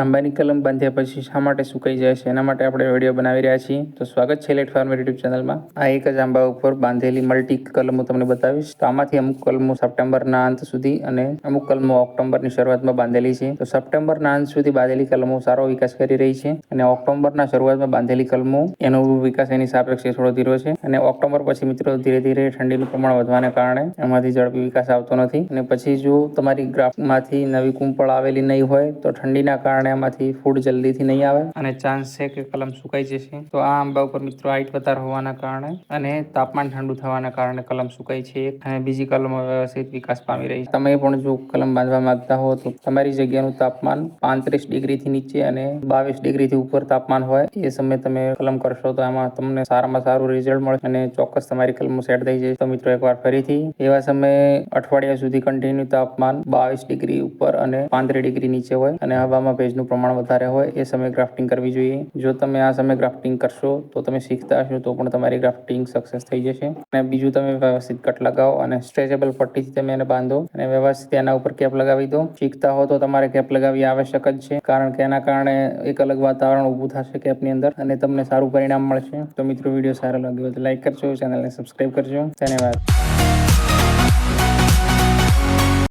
આંબાની કલમ બાંધ્યા પછી શા માટે સુકાઈ જાય છે, એના માટે આપણે વીડિયો બનાવી રહ્યા છીએ. તો સ્વાગત છે લેટ ફાર્મર યુટ્યુબ ચેનલમાં આ એક જ આંબા ઉપર બાંધેલી મલ્ટી કલમો તમને બતાવીશ. તો આમાંથી અમુક કલમો સપ્ટેમ્બરના અંત સુધી અને અમુક કલમો ઓક્ટોબરની શરૂઆતમાં બાંધેલી છે. તો સપ્ટેમ્બરના અંત સુધી બાંધેલી કલમો સારો વિકાસ કરી રહી છે અને ઓક્ટોબરના શરૂઆતમાં બાંધેલી કલમો એનો વિકાસ એની સાપેક્ષે થોડો ધીરો છે અને ઓક્ટોબર પછી મિત્રો ધીરે ધીરે ઠંડીનું પ્રમાણ વધવાને કારણે એમાંથી ઝડપી વિકાસ આવતો નથી. અને પછી જો તમારી ગ્રાફમાંથી નવી કુંપળ આવેલી નહીં હોય તો ઠંડીના કારણે એમાંથી ફૂડ જલ્દીથી નહીં આવે. અને ચાન્સ છે કે કલમ સુકાઈ જશે. તો આ આંબા ઉપર મિત્રો હાઈટ વધારે હોવાના કારણે અને તાપમાન ઠંડુ થવાના કારણે કલમ સુકાઈ છે અને બીજી કલમો વ્યવસ્થિત વિકાસ પામી રહી છે. તમે પણ જો કલમ બાંધવા માંગતા હો તો તમારી જગ્યાનું તાપમાન પાંત્રીસ ડિગ્રીથી નીચે અને બાવીસ ડિગ્રીથી ઉપર તાપમાન હોય. એ સમયે તમે કલમ કરશો તો એમાં તમને સારામાં સારું રિઝલ્ટ મળે અને ચોક્કસ તમારી કલમો સેટ થઈ જાય તો મિત્રો એકવાર ફરીથી એવા સમયે અઠવાડિયા સુધી કન્ટિન્યુ તાપમાન બાવીસ ડિગ્રી ઉપર અને પાંત્રીસ ડિગ્રી નીચે હોય અને હવામાં ભેજનું પ્રમાણ વધારે હોય એ સમયે ગ્રાફ્ટિંગ કરવી જોઈએ. જો તમે આ સમયે ગ્રાફ્ટિંગ કરશો, તો તમે શીખતા હશો, તો પણ તમારી ગ્રાફ્ટિંગ સક્સેસ થઈ જશે. અને બીજું તમે વ્યવસ્થિત કટ લગાવો અને સ્ટ્રેચેબલ પટ્ટીથી તમે એને બાંધો અને વ્યવસ્થિત એના ઉપર કેપ લગાવી દો. શીખતા હો તો તમારે કેપ લગાવવી આવશ્યક જ છે, કારણ કે એના કારણે એક અલગ વાતાવરણ ઊભું થશે કેપની અંદર અને તમને સારું પરિણામ મળશે. તો મિત્રો, વીડિયો સારો લાગ્યો તો લાઈક કરજો, ચેનલને સબસ્ક્રાઈબ કરજો. ધન્યવાદ.